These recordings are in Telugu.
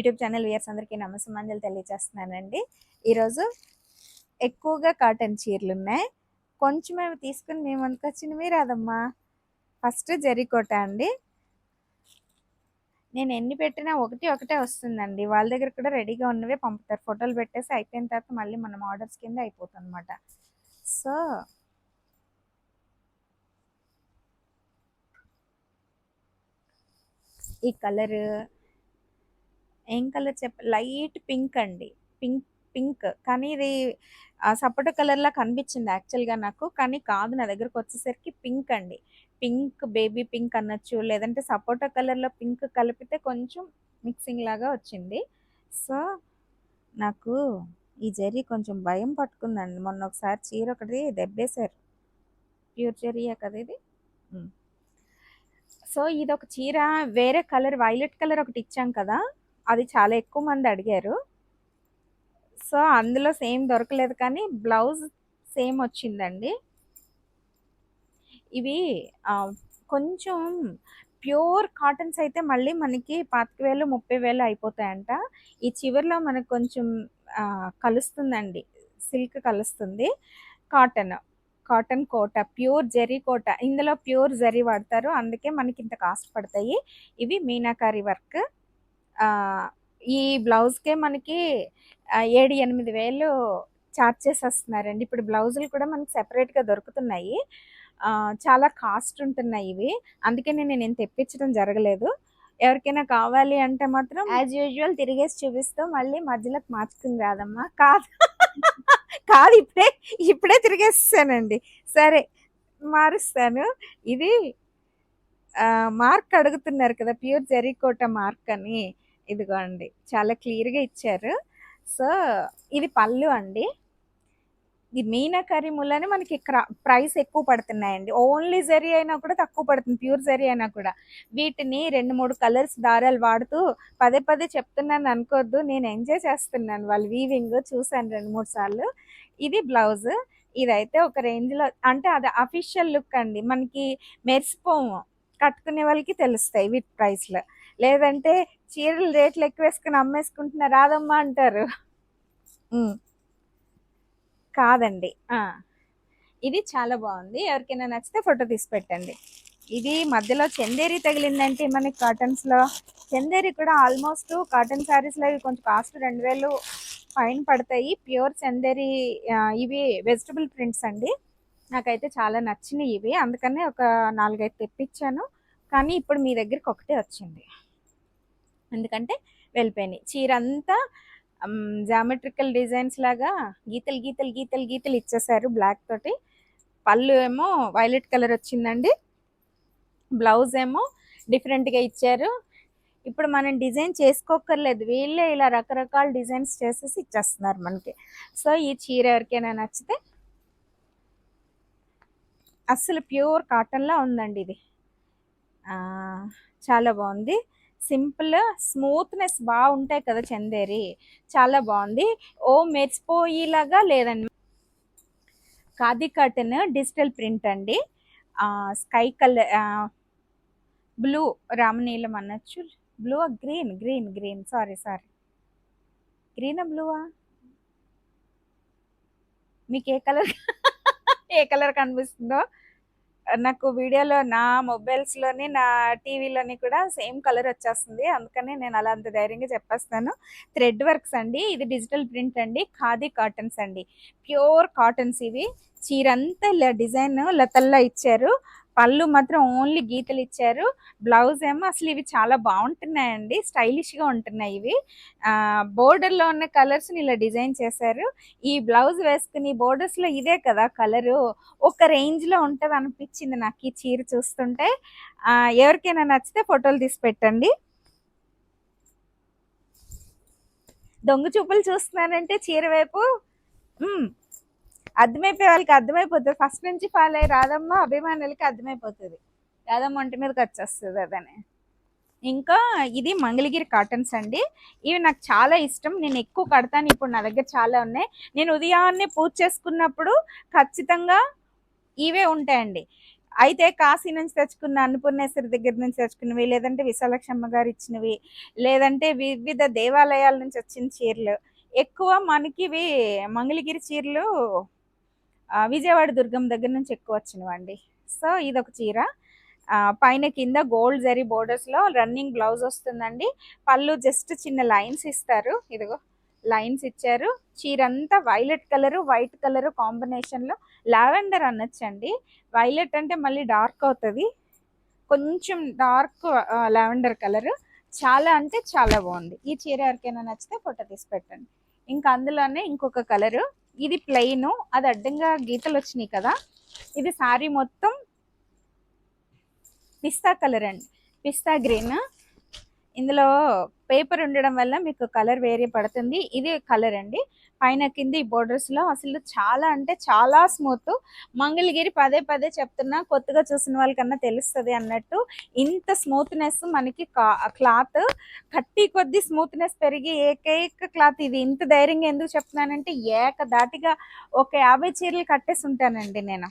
యూట్యూబ్ ఛానల్ వ్యూయర్స్ అందరికీ నమస్సమాంజలు తెలియజేస్తున్నానండి. ఈరోజు ఎక్కువగా కాటన్ చీరలు ఉన్నాయి. కొంచెం అవి తీసుకుని మేము అందుకొచ్చినవి రాదమ్మా. ఫస్ట్ జరీకోట అండి. నేను ఎన్ని పెట్టినా ఒకటి ఒకటే వస్తుందండి. వాళ్ళ దగ్గర కూడా రెడీగా ఉన్నవే పంపుతారు. ఫోటోలు పెట్టేసి అయిపోయిన తర్వాత మళ్ళీ మనం ఆర్డర్స్ కింద అయిపోతుంది అనమాట సో ఈ కలర్ ఏం కలర్ చెప్ప లైట్ పింక్ అండి. Pink pink. కానీ ఇది సపోటా కలర్లా కనిపించింది యాక్చువల్గా నాకు. కానీ కాదు నా దగ్గరకు వచ్చేసరికి పింక్ అండి. పింక్ బేబీ పింక్ అనొచ్చు. లేదంటే సపోటా కలర్లో పింక్ కలిపితే కొంచెం మిక్సింగ్ లాగా వచ్చింది. సో నాకు ఈ జరీ కొంచెం భయం పట్టుకుందండి. మొన్న ఒకసారి చీర ఒకటి దెబ్బేశారు. ప్యూర్ జరీయే కదా ఇది. సో ఇది ఒక చీర వేరే కలర్ వైలెట్ కలర్ ఒకటి ఇచ్చాం కదా? అది చాలా ఎక్కువ మంది అడిగారు. సో అందులో సేమ్ దొరకలేదు కానీ బ్లౌజ్ సేమ్ వచ్చిందండి. ఇవి కొంచెం ప్యూర్ కాటన్స్ అయితే మళ్ళీ మనకి పాతిక వేలు ముప్పై వేలు అయిపోతాయంట. ఈ చివరిలో మనకు కొంచెం కలుస్తుందండి. సిల్క్ కలుస్తుంది. Cotton cotton Kota pure zari Kota. ఇందులో ప్యూర్ జరీ వాడతారు. అందుకే మనకి ఇంత కాస్ట్ పడతాయి. ఇవి మీనాకారి వర్క్. ఈ బ్లౌజ్కే మనకి ఏడు ఎనిమిది వేలు చార్జ్ చేసేస్తున్నారండి. ఇప్పుడు బ్లౌజులు కూడా మనకి సెపరేట్గా దొరుకుతున్నాయి. చాలా కాస్ట్ ఉంటున్నాయి ఇవి. అందుకే నేను నేను తెప్పించడం జరగలేదు. ఎవరికైనా కావాలి అంటే మాత్రం యాజ్ యూజువల్ తిరిగేసి చూపిస్తూ మళ్ళీ మధ్యలోకి మార్చుకుని రాదమ్మా. కాదు. కాదు ఇప్పుడే ఇప్పుడే తిరిగేస్తానండి. సరే మారుస్తాను. ఇది మార్క్ అడుగుతున్నారు కదా ప్యూర్ జరీకోట మార్క్ అని. ఇదిగోండి చాలా క్లియర్గా ఇచ్చారు. సో ఇది పళ్ళు అండి. ఇది మీనాకరి ములని మనకి ప్రైస్ ఎక్కువ పడుతున్నాయండి. ఓన్లీ జరీ అయినా కూడా తక్కువ పడుతుంది ప్యూర్ జరీ అయినా కూడా. వీటిని రెండు మూడు కలర్స్ దారాలు వాడుతూ పదే పదే చెప్తున్నాను అనుకోవద్దు నేను ఎంజాయ్ చేస్తున్నాను వాళ్ళు వీవింగ్ చూసాను రెండు మూడు సార్లు. ఇది బ్లౌజ్. ఇదైతే ఒక రేంజ్లో అంటే అది అఫీషియల్ లుక్ అండి. మనకి మెరిసిపోము. కట్టుకునే వాళ్ళకి తెలుస్తాయి వీటి ప్రైస్లో లేదంటే చీరలు రేట్లు ఎక్కువ వేసుకుని అమ్మేసుకుంటున్నారు రాదమ్మా అంటారు. కాదండి. ఇది చాలా బాగుంది. ఎవరికైనా నచ్చితే ఫోటో తీసి పెట్టండి. ఇది మధ్యలో చందేరి తగిలిందంటే మనకి కాటన్స్లో? చందేరి కూడా ఆల్మోస్ట్ కాటన్ శారీస్లో ఇవి కొంచెం కాస్ట్ రెండు వేలు పైన పడతాయి. ప్యూర్ చందేరి ఇవి వెజిటబుల్ ప్రింట్స్ అండి. నాకైతే చాలా నచ్చినాయి ఇవి. అందుకనే ఒక నాలుగైదు తెప్పించాను. కానీ ఇప్పుడు మీ దగ్గరికి ఒకటే వచ్చింది. ఎందుకంటే వెళ్ళిపోయినాయి. చీర అంతా జామెట్రికల్ డిజైన్స్ లాగా గీతలు గీతలు గీతలు గీతలు ఇచ్చేసారు బ్లాక్ తోటి. పళ్ళు ఏమో వైలెట్ కలర్ వచ్చిందండి. బ్లౌజ్ ఏమో డిఫరెంట్గా ఇచ్చారు. ఇప్పుడు మనం డిజైన్ చేసుకోకర్లేదు వీళ్ళే ఇలా రకరకాల డిజైన్స్ చేసేసి ఇచ్చేస్తున్నారు మనకి. సో ఈ చీర ఎవరికైనా నచ్చితే అస్సలు ప్యూర్ కాటన్లా ఉందండి ఇది. చాలా బాగుంది. సింపుల్ స్మూత్నెస్ బాగుంటాయి కదా చందేరి. చాలా బాగుంది. ఓ మెరిసిపోయేలాగా లేదండి. ఖాదీ కాటన్ డిజిటల్ ప్రింట్ అండి. స్కై కలర్ బ్లూ రామనీలం అనొచ్చు. Blue green green green. Sorry sorry. గ్రీనా బ్లూవా? మీకు ఏ కలర్ ఏ కలర్ కనిపిస్తుందో? నాకు వీడియోలో నా మొబైల్స్లోని నా టీవీలోని కూడా సేమ్ కలర్ వచ్చేస్తుంది. అందుకని నేను అలా అంత ధైర్యంగా చెప్పేస్తాను థ్రెడ్ వర్క్స్ అండి. ఇది డిజిటల్ ప్రింట్ అండి. ఖాదీ కాటన్స్ అండి. ప్యూర్ కాటన్స్ ఇవి. చీర అంతా ఇలా డిజైన్ లతల్లా ఇచ్చారు. పళ్ళు మాత్రం ఓన్లీ గీతలు ఇచ్చారు. బ్లౌజ్ ఏమో అసలు ఇవి చాలా బాగుంటున్నాయండి. స్టైలిష్గా ఉంటున్నాయి ఇవి. బోర్డర్లో ఉన్న కలర్స్ని ఇలా డిజైన్ చేశారు. ఈ బ్లౌజ్ వేసుకుని బోర్డర్స్లో ఇదే కదా కలరు ఒక రేంజ్లో ఉంటుంది అనిపించింది నాకు ఈ చీర చూస్తుంటే. ఎవరికైనా నచ్చితే ఫోటోలు తీసి పెట్టండి. దొంగ చూపులు చూస్తున్నారంటే చీర వైపు? అర్థమైపోయే వాళ్ళకి అర్థమైపోతుంది. ఫస్ట్ నుంచి ఫాలో అయ్యి రాధమ్మ అభిమానులకి అర్థమైపోతుంది. రాధమ్మ ఒంటి మీదకి వచ్చేస్తుంది అదని. ఇంకా ఇది మంగళగిరి కాటన్స్ అండి. ఇవి నాకు చాలా ఇష్టం. నేను ఎక్కువ కడతాను. ఇప్పుడు నా దగ్గర చాలా ఉన్నాయి. నేను ఉదయాన్నే పూజ చేసుకున్నప్పుడు ఖచ్చితంగా ఇవే ఉంటాయండి. అయితే కాశీ నుంచి తెచ్చుకున్న అన్నపూర్ణేశ్వరి దగ్గర నుంచి తెచ్చుకున్నవి లేదంటే విశాలక్షమ్మ గారు ఇచ్చినవి లేదంటే వివిధ దేవాలయాల నుంచి వచ్చిన చీరలు ఎక్కువ మనకి ఇవి మంగళగిరి చీరలు విజయవాడ దుర్గం దగ్గర నుంచి ఎక్కువ వచ్చినవండి. సో ఇదొక చీర. పైన కింద గోల్డ్ జరీ బోర్డర్స్లో రన్నింగ్ బ్లౌజ్ వస్తుందండి. పళ్ళు జస్ట్ చిన్న లైన్స్ ఇస్తారు. ఇదిగో లైన్స్ ఇచ్చారు. చీర అంతా వైలెట్ కలర్ వైట్ కలర్ కాంబినేషన్లో లావెండర్ అనొచ్చండి. వైలెట్ అంటే మళ్ళీ డార్క్ అవుతుంది. కొంచెం డార్క్ లావెండర్ కలర్. చాలా అంటే చాలా బాగుంది. ఈ చీర ఎవరికైనా నచ్చితే ఫోటో తీసి పెట్టండి. ఇంకా అందులోనే ఇంకొక కలరు. ఇది ప్లెయిన్ అది అడ్డంగా గీతలు వచ్చినాయి కదా. ఇది సారీ మొత్తం పిస్తా కలర్ అండి. పిస్తా గ్రీన్ ఇందులో పేపర్ ఉండడం వల్ల మీకు కలర్ వేరే పడుతుంది. ఇది కలర్ అండి. పైన కింద ఈ బోర్డర్స్లో. అసలు చాలా అంటే చాలా స్మూత్ మంగళగిరి పదే పదే చెప్తున్నా కొత్తగా చూసిన వాళ్ళకన్నా తెలుస్తుంది అన్నట్టు. ఇంత స్మూత్నెస్ మనకి క్లాత్ కట్టి కొద్ది స్మూత్నెస్ పెరిగి ఏకైక క్లాత్ ఇది. ఇంత ధైర్యంగా ఎందుకు చెప్తున్నానంటే ఏక దాటిగా ఒక యాభై చీరలు కట్టేసి ఉంటానండి నేను.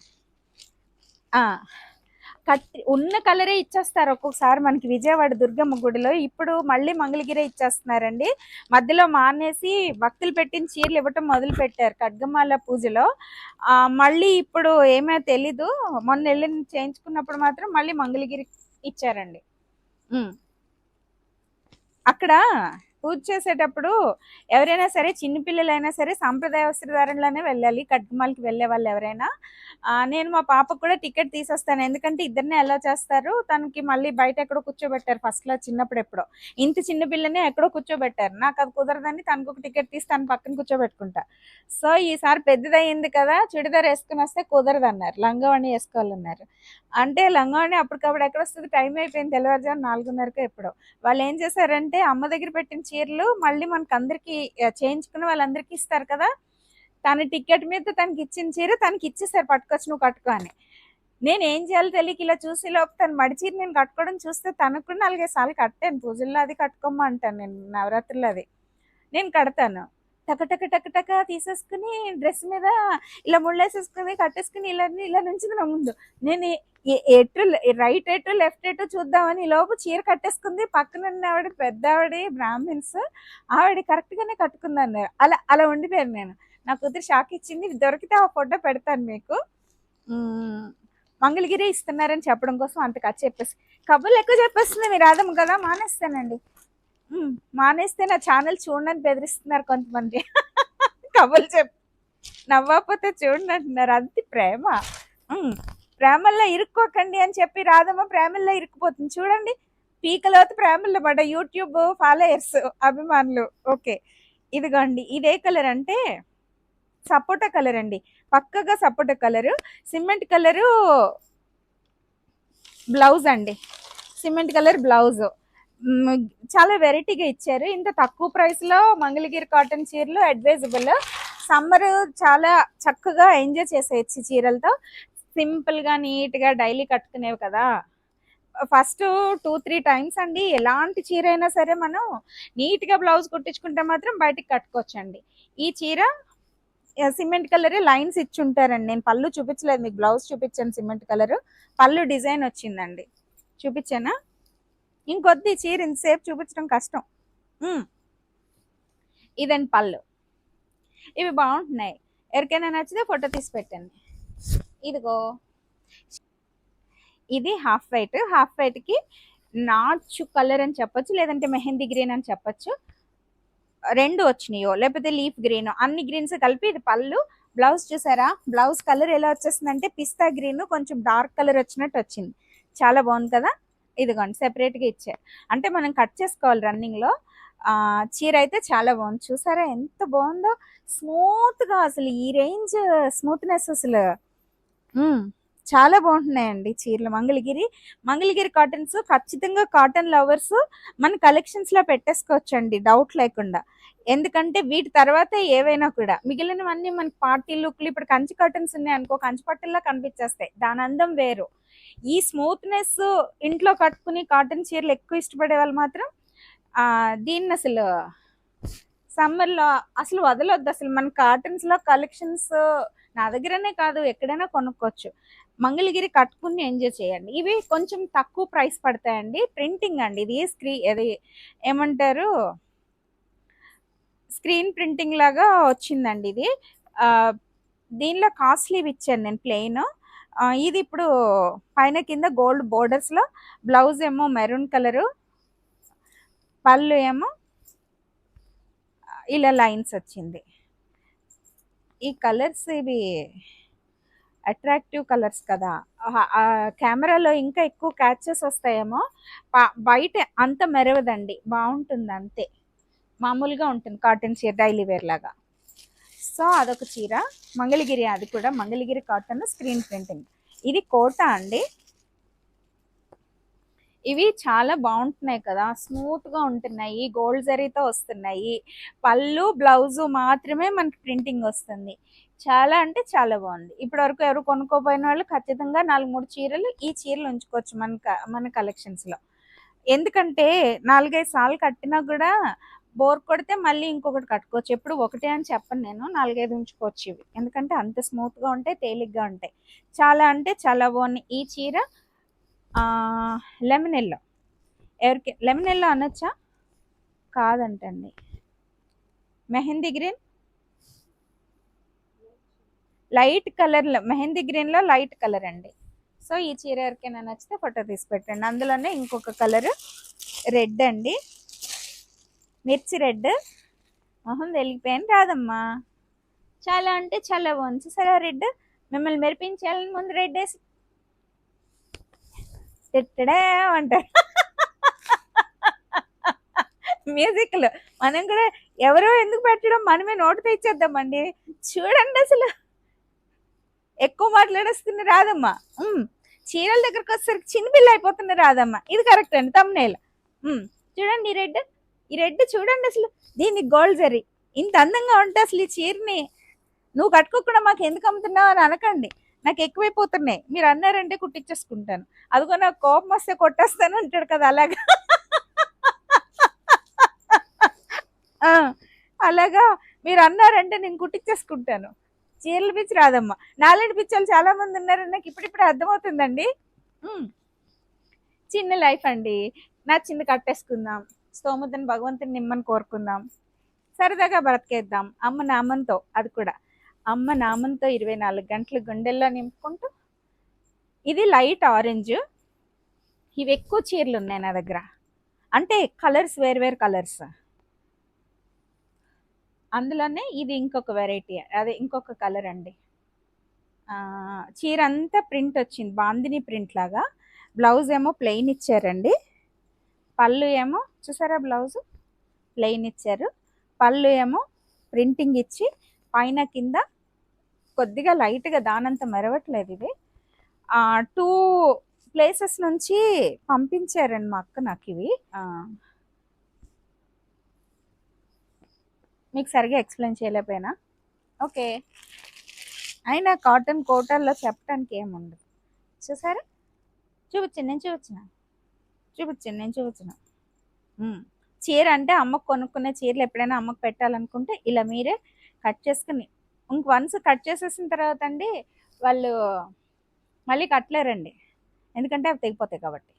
కత్తి ఉన్న కలరే ఇచ్చేస్తారు. ఒక్కొక్కసారి మనకి విజయవాడ దుర్గమ్మ గుడిలో ఇప్పుడు మళ్ళీ మంగళగిరే ఇచ్చేస్తున్నారండి. మధ్యలో మానేసి భక్తులు పెట్టిన చీరలు ఇవ్వటం మొదలు పెట్టారు ఖడ్గమాల పూజలో. మళ్ళీ ఇప్పుడు ఏమో తెలీదు. మొన్న వెళ్ళి చేయించుకున్నప్పుడు మాత్రం మళ్ళీ మంగళగిరి ఇచ్చారండి. అక్కడ పూజ చేసేటప్పుడు ఎవరైనా సరే చిన్నపిల్లలైనా సరే సాంప్రదాయ వస్త్రధారణలోనే వెళ్ళాలి కట్కమాలకి వెళ్ళే వాళ్ళు ఎవరైనా. నేను మా పాపకు కూడా టికెట్ తీసేస్తాను. ఎందుకంటే ఇద్దరిని ఎలా చేస్తారు? తనకి మళ్ళీ బయట ఎక్కడో కూర్చోబెట్టారు ఫస్ట్లో చిన్నప్పుడు ఎప్పుడో. ఇంత చిన్న పిల్లనే ఎక్కడో కూర్చోబెట్టారు. నాకు అది కుదరదని తనకు ఒక టికెట్ తీసి తన పక్కన కూర్చోబెట్టుకుంటా. సో ఈసారి పెద్దదయ్యింది కదా చుడిదార్ వేసుకుని వస్తే కుదరదు అన్నారు లంగావణి వేసుకోవాలన్నారు. అంటే లంగవాణి అప్పటికప్పుడు ఎక్కడ వస్తుంది? టైం అయిపోయింది తెల్లవారుజాము నాలుగున్నరకు ఎప్పుడో. వాళ్ళు ఏం చేశారంటే అమ్మ దగ్గర పెట్టిన చీరలు మళ్ళీ మనకు అందరికి చేయించుకున్న వాళ్ళందరికీ ఇస్తారు కదా? తన టికెట్ మీద తనకి ఇచ్చిన చీర తనకి ఇచ్చేసారు పట్టుకొచ్చి నువ్వు కట్టుకో అని. నేను ఏం చేయాలో తెలియక ఇలా చూసి లోపు తను మడి చీర నేను కట్టుకోవడం చూస్తే తనకు కూడా నాలుగైదు సార్లు కట్టాను. పూజల్లో అది కట్టుకోమ్మా అంటాను నేను. నవరాత్రులు అది. నేను కడతాను. టక టక టక టక తీసేసుకుని డ్రెస్ మీద ఇలా ముళ్ళేసేసుకుని కట్టేసుకుని ఇలా ఇలా నుంచి నా ముందు నేను ఎటు రైట్ ఎటు లెఫ్ట్ ఎటు చూద్దామని లోపు చీర కట్టేసుకుంది. పక్కన ఉన్న ఆవిడ పెద్ద ఆవిడ బ్రాహ్మిన్స్ ఆవిడ కరెక్ట్ గానే కట్టుకుంది అన్నారు అలా అలా ఉండిపోయాను నేను. నా కూతురు షాక్ ఇచ్చింది. దొరికితే ఆ ఫోటో పెడతాను మీకు. మంగళగిరి ఇస్తున్నారని చెప్పడం కోసం అంత ఖర్చు చెప్పేసి. కబుర్లు ఎక్కువ చెప్పేస్తుంది మీరు రాదమ్మ కదా మానేస్తానండి. మానేస్తే నా ఛానల్ చూడని బెదిరిస్తున్నారు కొంతమంది. కబుర్లు చెప్ నవ్వకపోతే చూడండి అంటున్నారు. అంతే ప్రేమ. ప్రేమల్లో ఇరుక్కోకండి అని చెప్పి రాధమ్మ ప్రేమల్లో ఇరుక్కుపోతుంది. చూడండి. పీకలోతు ప్రేమల్లో పడ్డ యూట్యూబ్ ఫాలోయర్స్ అభిమానులు. ఓకే. ఇదిగోండి. ఇదే కలర్ అంటే సపోటా కలర్ అండి. పక్కగా sapota colour cement colour blouse అండి. Cement colour blouse. చాలా వెరైటీగా ఇచ్చారు. ఇంత తక్కువ ప్రైస్లో మంగళగిరి కాటన్ చీరలు అడ్వైజబుల్ సమ్మర్ చాలా చక్కగా ఎంజాయ్ చేసేయచ్చు ఈ చీరలతో. సింపుల్గా నీట్గా డైలీ కట్టుకునేవి కదా. ఫస్ట్ టూ త్రీ టైమ్స్ అండి ఎలాంటి చీర అయినా సరే మనం నీట్గా బ్లౌజ్ కుట్టించుకుంటే మాత్రం బయటికి కట్టుకోవచ్చండి. ఈ చీర సిమెంట్ కలర్ లైన్స్ ఇచ్చి ఉంటారండి. నేను పళ్ళు చూపించలేదు మీకు బ్లౌజ్ చూపించాను సిమెంట్ కలర్ పళ్ళు డిజైన్ వచ్చిందండి. చూపించానా? ఇంకొద్ది చీర ఇంతసేపు చూపించడం కష్టం. ఇదండి పళ్ళు. ఇవి బాగుంటున్నాయి. ఎవరికైనా నచ్చితే ఫోటో తీసి పెట్టండి. ఇదిగో. ఇది హాఫ్ వైట్. హాఫ్ వైట్కి నాచు కలర్ అని చెప్పొచ్చు లేదంటే మెహందీ గ్రీన్ అని చెప్పొచ్చు. రెండు వచ్చినాయో లేకపోతే లీఫ్ గ్రీన్ అన్ని గ్రీన్స్ కలిపి ఇది పళ్ళు. బ్లౌజ్ చూసారా? బ్లౌజ్ కలర్ ఎలా వచ్చేసిందంటే పిస్తా గ్రీన్ కొంచెం డార్క్ కలర్ వచ్చినట్టు వచ్చింది. చాలా బాగుంది కదా? ఇదిగోండి సెపరేట్గా ఇచ్చారు అంటే మనం కట్ చేసుకోవాలి రన్నింగ్లో చీర అయితే చాలా బాగుంది. చూసారా ఎంత బాగుందో? స్మూత్గా అసలు ఈ రేంజ్ స్మూత్నెస్ అసలు. చాలా బాగుంటున్నాయండి చీరలు. మంగళగిరి మంగళగిరి కాటన్స్ ఖచ్చితంగా కాటన్ లవర్స్ మన కలెక్షన్స్లో పెట్టేసుకోవచ్చు అండి డౌట్ లేకుండా. ఎందుకంటే వీటి తర్వాత ఏవైనా కూడా. మిగిలినవన్నీ మనకి పార్టీ లుక్లు ఇప్పుడు కంచి కాటన్స్ ఉన్నాయి అనుకో కంచి పట్టుల్లో కనిపించేస్తాయి. దాని అందం వేరు. ఈ స్మూత్నెస్ ఇంట్లో కట్టుకుని కాటన్ చీరలు ఎక్కువ ఇష్టపడే వాళ్ళు మాత్రం దీన్ని అసలు సమ్మర్లో అసలు వదలొద్దు. అసలు మన కాటన్స్లో కలెక్షన్స్ నా దగ్గరనే కాదు ఎక్కడైనా కొనుక్కోవచ్చు. మంగళగిరి కట్టుకుని ఎంజాయ్ చేయండి. ఇవి కొంచెం తక్కువ ప్రైస్ పడతాయండి. ప్రింటింగ్ అండి. ఇది స్క్రీ అది ఏమంటారు? స్క్రీన్ ప్రింటింగ్ లాగా వచ్చిందండి ఇది. దీనిలో కాస్ట్లీవి ఇచ్చాను నేను ప్లెయిన్. ఇది ఇప్పుడు పైన కింద గోల్డ్ బోర్డర్స్లో బ్లౌజ్ ఏమో మెరూన్ కలరు పళ్ళు ఏమో ఇలా లైన్స్ వచ్చింది. ఈ కలర్స్ ఇవి అట్రాక్టివ్ కలర్స్ కదా. కెమెరాలో ఇంకా ఎక్కువ క్యాచెస్ వస్తాయేమో. బయట అంత మెరవదండి బాగుంటుంది అంతే. మామూలుగా ఉంటుంది కాటన్ చీర డైలీ వేర్ లాగా. సో అదొక చీర. మంగళగిరి అది కూడా మంగళగిరి కాటన్ స్క్రీన్ ప్రింటింగ్. ఇది కోట అండి. ఇవి చాలా బాగుంటున్నాయి కదా. స్మూత్గా ఉంటున్నాయి. గోల్డ్ జరీతో వస్తున్నాయి. పళ్ళు బ్లౌజు మాత్రమే మనకి ప్రింటింగ్ వస్తుంది. చాలా అంటే చాలా బాగుంది. ఇప్పటి వరకు ఎవరు కొనుక్కోపోయిన వాళ్ళు ఖచ్చితంగా నాలుగు మూడు చీరలు ఈ చీరలు ఉంచుకోవచ్చు మన మన కలెక్షన్స్లో. ఎందుకంటే నాలుగైదు సార్లు కట్టినా కూడా బోర్ కొడితే మళ్ళీ ఇంకొకటి కట్టుకోవచ్చు. ఎప్పుడు ఒకటే అని చెప్పను నేను. నాలుగైదు ఉంచుకోవచ్చు ఇవి. ఎందుకంటే అంత స్మూత్గా ఉంటాయి తేలిగ్గా ఉంటాయి. చాలా అంటే చాలా బాగున్నాయి ఈ చీర లెమన్ ఎల్లో. ఎవరికి లెమన్ ఎల్లో అనొచ్చా? కాదంటండి. Mehndi green? Light colour mehndi గ్రీన్లో లైట్ కలర్ అండి. సో ఈ చీర ఎవరికైనా నచ్చితే ఫోటో తీసి పెట్టండి. అందులోనే ఇంకొక కలర్ రెడ్ అండి. మిర్చి రెడ్. మొహం వెలిగిపోయాను రాదమ్మా. చాలా అంటే చాలా బాగుంది. సరే రెడ్? మిమ్మల్ని మెరిపించాలని ముందు రెడ్ వేసి. తిట్టడే అంటారు. మ్యూజిక్లు మనం కూడా ఎవరో ఎందుకు పెట్టడం? మనమే నోటితో ఇచ్చేద్దామండి చూడండి అసలు. ఎక్కువ మాట్లాడేస్తుంది రాదమ్మా. చీరల దగ్గరకు వచ్చేసరికి చిన్నపిల్ల అయిపోతుంది రాదమ్మా. ఇది కరెక్ట్ అండి. తమ్నేల్ చూడండి రెడ్. ఈ రెడ్ చూడండి అసలు. దీన్ని గోల్డ్ జరీ. ఇంత అందంగా ఉంటే అసలు ఈ చీరని నువ్వు కట్టుకోకుండా మాకు ఎందుకు అమ్ముతున్నావు అని అనకండి. నాకు ఎక్కువైపోతున్నాయి. మీరు అన్నారంటే కుట్టించేసుకుంటాను అదిగో నాకు కోపం వస్తే కొట్టేస్తాను అంటాడు కదా అలాగా. అలాగా మీరు అన్నారంటే నేను కుట్టించేసుకుంటాను చీరల పిచ్చి రాదమ్మా. నాలుగు పిచ్చలు చాలా మంది ఉన్నారని నాకు ఇప్పుడిప్పుడు అర్థమవుతుందండి. చిన్న లైఫ్ అండి. నా చిన్న కట్టేసుకుందాం. స్తోమతని భగవంతుని నిమ్మని కోరుకుందాం. సరదాగా బ్రతికేద్దాం. అమ్మ నామంతో అది కూడా. అమ్మ నామంతో ఇరవై నాలుగు గంటలు గుండెల్లో నింపుకుంటూ ఇది లైట్ ఆరెంజ్. ఇవి ఎక్కువ చీరలు ఉన్నాయి నా దగ్గర. అంటే కలర్స్ వేరు వేరు కలర్స్. అందులోనే ఇది ఇంకొక వెరైటీ అదే ఇంకొక కలర్ అండి. చీర అంతా ప్రింట్ వచ్చింది. బాందిని ప్రింట్ లాగా. బ్లౌజ్ ఏమో ప్లెయిన్ ఇచ్చారండి. పళ్ళు ఏమో చూసారా బ్లౌజ్ ప్లెయిన్ ఇచ్చారు. పళ్ళు ఏమో ప్రింటింగ్ ఇచ్చి పైన కింద కొద్దిగా లైట్గా దానంత మెరవట్లేదు ఇవి. టూ ప్లేసెస్ నుంచి పంపించారండి మా అక్క నాకు ఇవి. మీకు సరిగా ఎక్స్ప్లెయిన్ చేయలేకపోయినా? ఓకే. అయినా కాటన్ కోటల్లో చెప్పడానికి ఏముండదు. చూసారా? చూపించండి నేను చూపించిన? చూపించండి నేను చూపించిన. చీర అంటే అమ్మకు కొనుక్కునే చీరలు ఎప్పుడైనా అమ్మకు పెట్టాలనుకుంటే ఇలా మీరే కట్ చేసుకుని ఇంక వన్స్ కట్ చేసేసిన తర్వాత అండి వాళ్ళు మళ్ళీ కట్టలేరండి. ఎందుకంటే అవి తెగిపోతాయి కాబట్టి.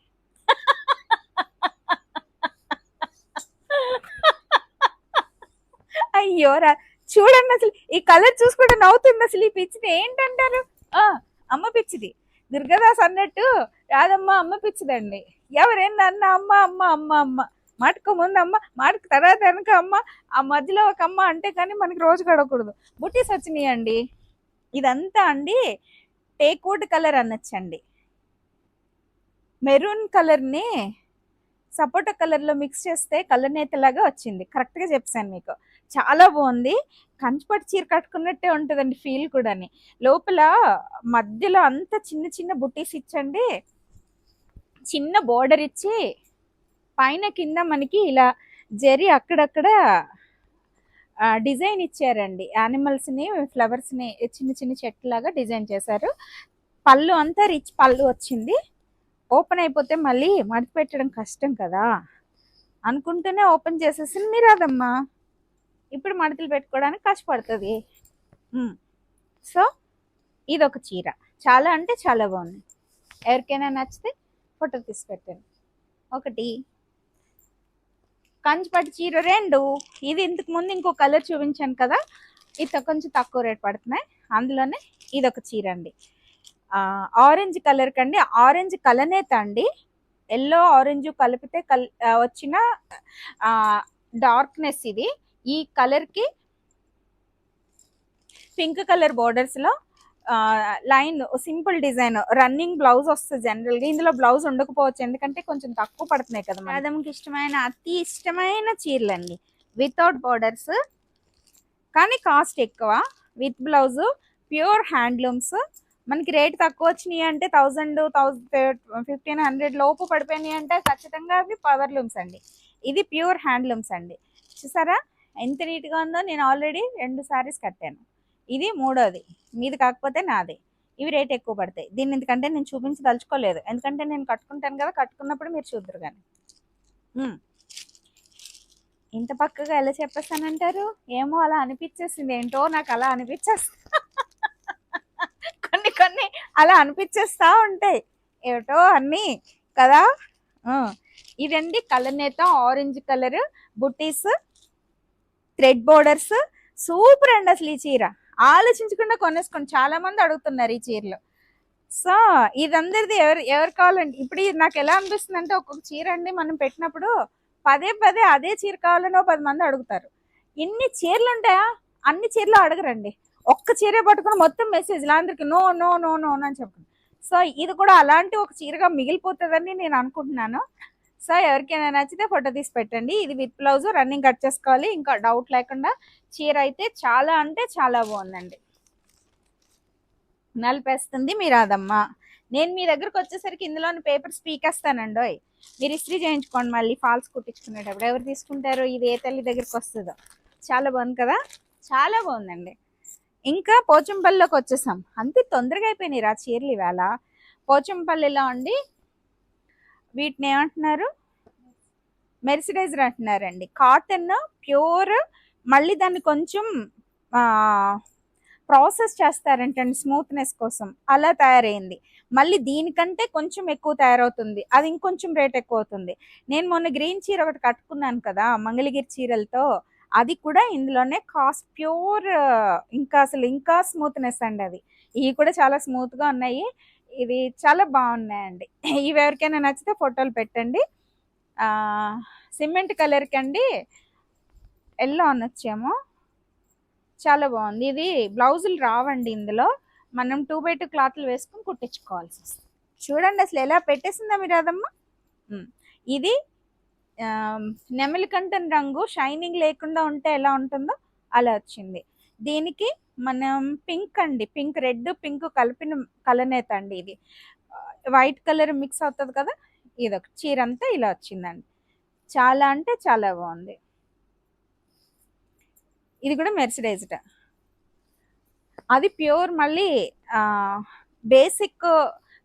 అయ్యో రా చూడండి అసలు ఈ కలర్ చూసుకుంటే నవ్వుతుంది అసలు ఈ పిచ్చిది. ఏంటంటారు? అమ్మ పిచ్చిది. దుర్గదాస్ అన్నట్టు రాదమ్మ అమ్మ పిచ్చిదండి. ఎవరైనా అన్న అమ్మ అమ్మ అమ్మ అమ్మ. మాటకు ముందు అమ్మ మాటకు తర్వాత వెనక అమ్మ. ఆ మధ్యలో ఒక అమ్మ అంటే కానీ మనకి రోజు గడవకూడదు. బుట్టీస్ వచ్చినాయి అండి. ఇదంతా అండి టేక్వుడ్ కలర్ అనొచ్చండి. మెరూన్ కలర్ని సపోటా కలర్లో మిక్స్ చేస్తే కలర్ నేతలాగా వచ్చింది. కరెక్ట్గా చెప్పాను మీకు. చాలా బాగుంది. కంచిపట్టు చీర కట్టుకున్నట్టే ఉంటుందండి ఫీల్ కూడాని. లోపల మధ్యలో అంతా చిన్న చిన్న బుట్టీస్ ఇచ్చండి. చిన్న బోర్డర్ ఇచ్చి పైన కింద మనకి ఇలా జరి అక్కడక్కడ డిజైన్ ఇచ్చారండి. యానిమల్స్ని ఫ్లవర్స్ని చిన్న చిన్న చెట్టులాగా డిజైన్ చేశారు. పళ్ళు అంతా రిచ్ పళ్ళు వచ్చింది. ఓపెన్ అయిపోతే మళ్ళీ మడత పెట్టడం కష్టం కదా. అనుకుంటూనే ఓపెన్ చేసేసి మీరాదమ్మా ఇప్పుడు మడతలు పెట్టుకోవడానికి కష్టపడుతుంది. సో ఇది ఒక చీర. చాలా అంటే చాలా బాగుంది. ఎవరికైనా నచ్చితే ఫోటో తీసి పెట్టాను ఒకటి కంచిపట్టు చీర రెండు. ఇది ఇంతకు ముందు ఇంకో కలర్ చూపించాను కదా ఇది కొంచెం తక్కువ రేట్ పడుతున్నాయి. అందులోనే ఇది ఒక చీర అండి. ఆరెంజ్ కలర్ కండి. ఆరెంజ్ కలనేత అండి ఎల్లో ఆరెంజ్ కలిపితే కల్ వచ్చిన డార్క్నెస్ ఇది. ఈ కలర్కి pink colour బోర్డర్స్లో line simple design running blouse వస్తుంది జనరల్గా. ఇందులో బ్లౌజ్ ఉండకపోవచ్చు. ఎందుకంటే కొంచెం తక్కువ పడుతున్నాయి కదా మేడంకి ఇష్టమైన అతి ఇష్టమైన చీరలు అండి వితౌట్ బోర్డర్స్ కానీ కాస్ట్ ఎక్కువ. విత్ బ్లౌజ్ ప్యూర్ హ్యాండ్లూమ్స్ మనకి రేట్ తక్కువ వచ్చినాయి అంటే థౌజండ్ థౌజండ్ ఫిఫ్టీన్ హండ్రెడ్ లోపు పడిపోయినాయి అంటే ఖచ్చితంగా అవి పవర్ లూమ్స్ అండి. ఇది ప్యూర్ హ్యాండ్లూమ్స్ అండి. చూసారా? ఎంత నీట్గా ఉందో? నేను ఆల్రెడీ రెండు సారీస్ కట్టాను. ఇది మూడోది. మీది కాకపోతే నాది. ఇవి రేట్ ఎక్కువ పడతాయి. దీన్ని ఎందుకంటే నేను చూపించదలుచుకోలేదు. ఎందుకంటే నేను కట్టుకుంటాను కదా కట్టుకున్నప్పుడు మీరు చూద్దరు కానీ. ఇంత పక్కగా ఎలా చెప్పేస్తానంటారు? ఏమో అలా అనిపించేసింది. ఏంటో నాకు అలా అనిపించేస్తా. కొన్ని కొన్ని అలా అనిపించేస్తా ఉంటాయి. ఏటో అన్నీ కదా? ఇదండి ఇదండి కలనేత orange colour butis thread borders. Super అండి అసలు ఈ చీర. ఆలోచించకుండా కొనేసుకోండి. చాలా మంది అడుగుతున్నారు ఈ చీరలు. సో ఇదందరిది ఎవరు ఎవరు కావాలండి? ఇప్పుడు నాకు ఎలా అనిపిస్తుంది అంటే ఒక్కొక్క చీర అండి మనం పెట్టినప్పుడు పదే పదే అదే చీర కావాలని ఓ పది మంది అడుగుతారు. ఇన్ని చీరలు ఉంటాయా? అన్ని చీరలు అడగరండి. ఒక్క చీరే పట్టుకుని మొత్తం మెసేజ్ అందరికి నో నో నో నో అని చెప్పండి సో ఇది కూడా అలాంటి ఒక చీరగా మిగిలిపోతుందని నేను అనుకుంటున్నాను. సో ఎవరికైనా నచ్చితే ఫోటో తీసి పెట్టండి. ఇది విత్ బ్లౌజ్ రన్నింగ్ కట్ చేసుకోవాలి. ఇంకా డౌట్ లేకుండా చీర అయితే చాలా అంటే చాలా బాగుందండి. నలిపేస్తుంది మీ రాదమ్మ నేను మీ దగ్గరకు వచ్చేసరికి ఇందులోని పేపర్స్ పీకేస్తానండోయ్. మీరు ఇస్త్రీ చేయించుకోండి మళ్ళీ ఫాల్స్ కుట్టించుకునేటప్పుడు. ఎవరు తీసుకుంటారో? ఇది ఏ తల్లి దగ్గరికి వస్తుందో. చాలా బాగుంది కదా? చాలా బాగుందండి. ఇంకా పోచంపల్లిలోకి వచ్చేసాం. అంతే తొందరగా అయిపోయినాయి రా చీరలు ఇవాళ. పోచంపల్లిలో ఉండి వీటిని ఏమంటున్నారు? మెర్సిడైజర్ అంటున్నారండి. కాటన్ ప్యూర్ మళ్ళీ దాన్ని కొంచెం ప్రాసెస్ చేస్తారంటండి స్మూత్నెస్ కోసం. అలా తయారైంది. మళ్ళీ దీనికంటే కొంచెం ఎక్కువ తయారవుతుంది. అది ఇంకొంచెం రేట్ ఎక్కువ అవుతుంది నేను మొన్న గ్రీన్ చీర ఒకటి కట్టుకున్నాను కదా మంగళగిరి చీరలతో. అది కూడా ఇందులోనే కాస్ట్ ప్యూర్ ఇంకా అసలు ఇంకా స్మూత్నెస్ అండి అది. ఇవి కూడా చాలా స్మూత్గా ఉన్నాయి. ఇవి చాలా బాగున్నాయండి. ఇవి ఎవరికైనా నచ్చితే ఫోటోలు పెట్టండి. సిమెంట్ కలర్కి అండి ఎల్లో అనొచ్చేమో. చాలా బాగుంది. ఇది బ్లౌజులు రావండి ఇందులో. మనం టూ బై టూ క్లాత్లు వేసుకుని కుట్టించుకోవాల్సి వస్తుంది. చూడండి అసలు ఎలా పెట్టేసిందా మీరు అదమ్మా ఇది నెమలి కంఠం రంగు షైనింగ్ లేకుండా ఉంటే ఎలా ఉంటుందో అలా వచ్చింది. దీనికి మనం పింక్ అండి. పింక్ రెడ్ పింక్ కలిపిన కలనేత అండి ఇది. వైట్ కలర్ మిక్స్ అవుతుంది కదా? ఇది ఒక చీర అంతా ఇలా వచ్చిందండి. చాలా అంటే చాలా బాగుంది. ఇది కూడా మెర్సిడైజ్డ్ అది ప్యూర్ మళ్ళీ బేసిక్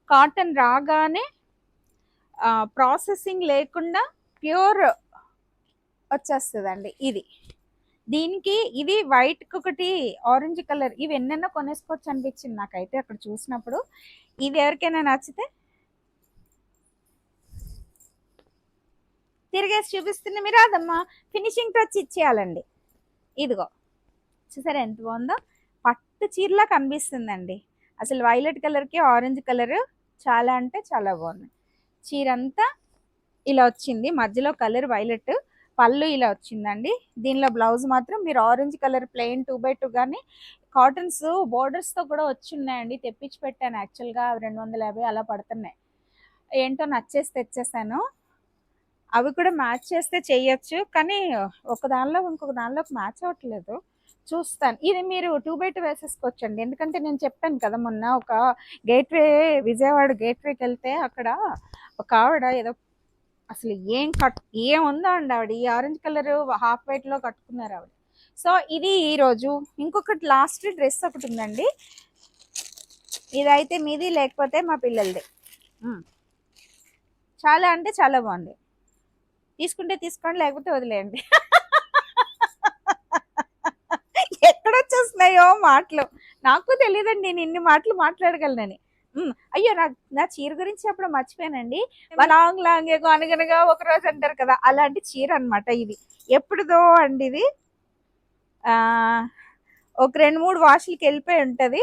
కాటన్ రాగానే ప్రాసెసింగ్ లేకుండా ప్యూర్ వచ్చేస్తుందండి ఇది. దీనికి ఇది వైట్ ఒకటి ఆరెంజ్ కలర్ ఇవి ఎన్నెన్నో కొనేసుకోవచ్చు అనిపించింది నాకైతే అక్కడ చూసినప్పుడు. ఇది ఎవరికైనా నచ్చితే తిరిగేసి చూపిస్తుంది మీరు అదమ్మా ఫినిషింగ్ టచ్ ఇచ్చేయాలండి. ఇదిగో. చూసారా ఎంత బాగుందో? పట్టు చీరలా కనిపిస్తుందండి. అసలు వైలెట్ కలర్కి ఆరెంజ్ కలర్ చాలా అంటే చాలా బాగుంది. చీర అంతా ఇలా వచ్చింది. మధ్యలో కలర్ వైలెట్ పళ్ళు ఇలా వచ్చిందండి. దీనిలో బ్లౌజ్ మాత్రం మీరు orange colour plain two by two కానీ కాటన్స్ బోర్డర్స్తో కూడా వచ్చి ఉన్నాయండి తెప్పించి పెట్టాను యాక్చువల్గా రెండు వందల యాభై అలా పడుతున్నాయి. ఏంటో నచ్చేసి తెచ్చేసాను. అవి కూడా మ్యాచ్ చేస్తే చేయొచ్చు కానీ ఒక దానిలో ఇంకొక దానిలోకి మ్యాచ్ అవ్వట్లేదు. చూస్తాను. ఇది మీరు టూ బై టూ వేసేసుకోవచ్చండి. ఎందుకంటే నేను చెప్పాను కదా మొన్న ఒక గేట్వే విజయవాడ గేట్వేకి వెళ్తే అక్కడ ఒక ఆవిడ ఏదో అసలు ఏం కట్ ఏముందో అండి ఆవిడ. ఈ ఆరెంజ్ కలర్ హాఫ్ వైట్లో కట్టుకున్నారు ఆవిడ. సో ఇది ఈరోజు ఇంకొకటి లాస్ట్ డ్రెస్ ఒకటి ఉందండి. ఇదైతే మీది లేకపోతే మా పిల్లలది. చాలా అంటే చాలా బాగుంది. తీసుకుంటే తీసుకోండి లేకపోతే వదిలేయండి. ఎక్కడొచ్చేస్తున్నాయో మాటలు. నాకు తెలియదండి నేను ఇన్ని మాటలు మాట్లాడగలనని. అయ్యో నా నా చీర గురించి అప్పుడు మర్చిపోయానండి. లాంగ్ లాంగ్ ఏగో అనగనగా ఒక రోజు అంటారు కదా అలాంటి చీర అన్నమాట ఇది. ఎప్పుడుదో అండి ఇది. ఆ ఒక రెండు మూడు వాష్లకి వెళ్ళిపోయి ఉంటది.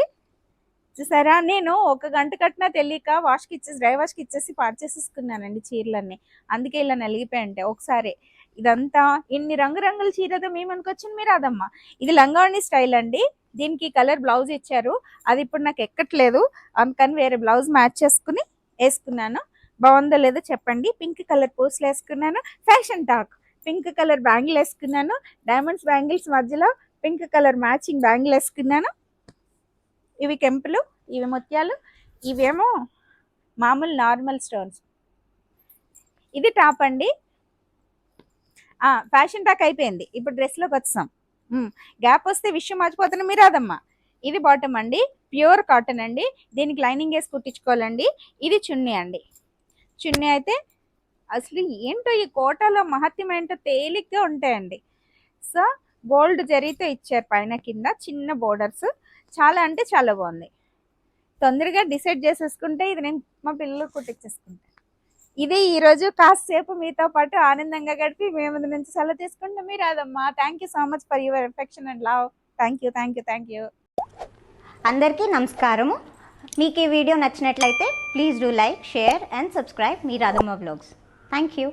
చూసారా? నేను ఒక గంట కట్టినా తెలియక వాష్కి ఇచ్చేసి డ్రై వాష్కి ఇచ్చేసి పాడు చేసేసుకున్నానండి చీరలన్నీ. అందుకే ఇలా నలిగిపోయి ఉంటాయి ఒకసారి ఇదంతా ఇన్ని రంగురంగుల చీరతో మేము అనుకొచ్చింది మీరు అదమ్మా. ఇది లంగావణి స్టైల్ అండి. దీనికి కలర్ బ్లౌజ్ ఇచ్చారు. అది ఇప్పుడు నాకు ఎక్కట్లేదు. అందుకని వేరే బ్లౌజ్ మ్యాచ్ చేసుకుని వేసుకున్నాను. బాగుందో లేదో చెప్పండి. పింక్ కలర్ పూసలు వేసుకున్నాను. Fashion talk. Pink colour bangle వేసుకున్నాను. డైమండ్స్ బ్యాంగిల్స్ మధ్యలో పింక్ కలర్ మ్యాచింగ్ బ్యాంగిల్ వేసుకున్నాను. ఇవి కెంపులు ఇవి ముత్యాలు ఇవేమో మామూలు నార్మల్ స్టోన్స్. ఇది టాప్ అండి. ఫ్యాషన్ టాక్ అయిపోయింది. ఇప్పుడు డ్రెస్లోకి వచ్చాం. గ్యాప్ వస్తే విషయం మర్చిపోతున్నా మీరు అదమ్మా ఇది బాటమ్ అండి. ప్యూర్ కాటన్ అండి. దీనికి లైనింగ్ వేసి కుట్టించుకోవాలండి. ఇది చున్నీ అండి. చున్నీ అయితే అసలు ఏంటో ఈ కోటలో మహత్యం ఏంటో తేలిగ్గా ఉంటాయండి. సో గోల్డ్ జరీతో ఇచ్చారు పైన కింద చిన్న బోర్డర్స్. చాలా అంటే చాలా బాగుంది. తొందరగా డిసైడ్ చేసేసుకుంటే ఇది నేను మా పిల్లలు కుట్టించేసుకుంటాను ఇది ఈరోజు కాసేపు మీతో పాటు ఆనందంగా గడిపి మేము నుంచి సెలవు తీసుకుంటాం మీరు అదమ్మా thank you so much for your affection and love thank you thank you thank you అందరికీ నమస్కారము. మీకు ఈ వీడియో నచ్చినట్లయితే please do like share and subscribe me Radhamma blogs thank you